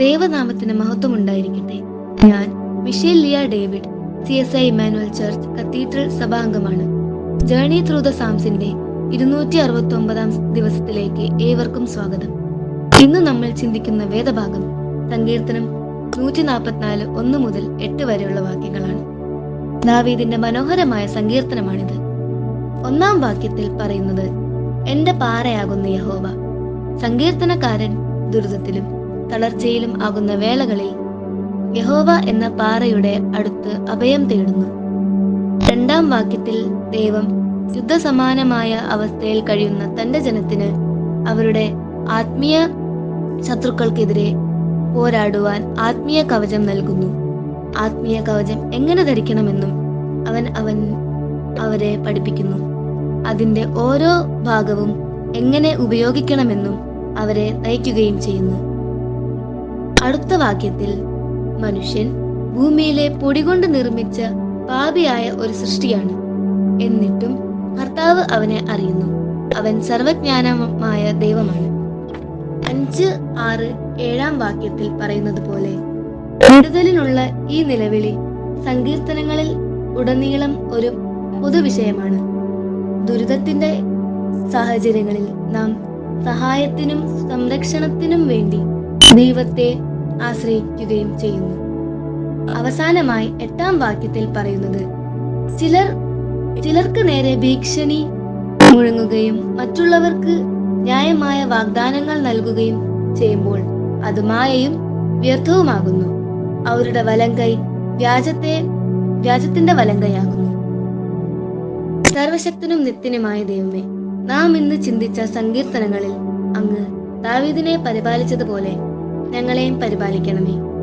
ദൈവനാമത്തിന് മഹത്വം ഉണ്ടായിരിക്കട്ടെ ഞാൻ Michelle Leah David C S I Immanuel church cathedral സഭാംഗമാണ്. Journey through the സാംസിന്റെ ഇരുന്നൂറ്റി അറുപത്തി ഒമ്പതാം ദിവസത്തിലേക്ക് ഏവർക്കും സ്വാഗതം. ഇന്ന് നമ്മൾ ചിന്തിക്കുന്ന വേദഭാഗം സങ്കീർത്തനം നൂറ്റി നാൽപ്പത്തിനാല് ഒന്ന് മുതൽ എട്ട് വരെയുള്ള വാക്യങ്ങളാണ്. ദാവീദിന്റെ മനോഹരമായ സങ്കീർത്തനമാണിത്. ഒന്നാം വാക്യത്തിൽ പറയുന്നത് എന്റെ പാറയാകുന്ന യഹോവ സങ്കീർത്തനക്കാരൻ ദുരിതത്തിലും തളർച്ചയിലും ആകുന്ന വേളകളിൽ യഹോവ എന്ന പാറയുടെ അടുത്ത് അഭയം തേടുന്നു. രണ്ടാം വാക്യത്തിൽ ദൈവം യുദ്ധസമാനമായ അവസ്ഥയിൽ കഴിയുന്ന തന്റെ ജനത്തിന് അവരുടെ ആത്മീയ ശത്രുക്കൾക്കെതിരെ പോരാടുവാൻ ആത്മീയ കവചം നൽകുന്നു. ആത്മീയ കവചം എങ്ങനെ ധരിക്കണമെന്നും അവൻ അവൻ അവരെ പഠിപ്പിക്കുന്നു. അതിന്റെ ഓരോ ഭാഗവും എങ്ങനെ ഉപയോഗിക്കണമെന്നും അവരെ നയിക്കുകയും ചെയ്യുന്നു. അടുത്ത വാക്യത്തിൽ മനുഷ്യൻ ഭൂമിയിലെ പൊടികൊണ്ട് നിർമ്മിച്ച പാപിയായ ഒരു സൃഷ്ടിയാണ്. എന്നിട്ടും കർത്താവ് അവനെ അറിയുന്നു. അവൻ സർവജ്ഞാനമായ ദൈവമാണ്. അഞ്ച് ആറ് ഏഴാം വാക്യത്തിൽ പറയുന്നത് പോലെ വിടുതലിനുള്ള ഈ നിലവിളി സങ്കീർത്തനങ്ങളിൽ ഉടനീളം ഒരു പൊതുവിഷയമാണ്. ദുരിതത്തിന്റെ സാഹചര്യങ്ങളിൽ നാം സഹായത്തിനും സംരക്ഷണത്തിനും വേണ്ടി ദൈവത്തെ ആശ്രയിക്കുകയും ചെയ്യുന്നു. അവസാനമായി എട്ടാം വാക്യത്തിൽ പറയുന്നത് ചിലർ ചിലർക്ക് നേരെ ഭീക്ഷണി മുഴങ്ങുകയും മറ്റുള്ളവർക്ക് ന്യായമായ വാഗ്ദാനങ്ങൾ നൽകുകയും ചെയ്യുമ്പോൾ അത് മായയും വ്യർത്ഥവുമാകുന്നു. അവരുടെ വലങ്കൈ വ്യാജത്തെ വ്യാജത്തിന്റെ വലങ്കയാകുന്നു. സർവശക്തനും നിത്യനുമായ ദൈവമേ നാം ഇന്ന് ചിന്തിച്ച സങ്കീർത്തനങ്ങളിൽ അങ്ങ് ദാവീദിനെ പരിപാലിച്ചതുപോലെ ഞങ്ങളെയും പരിപാലിക്കണമേ.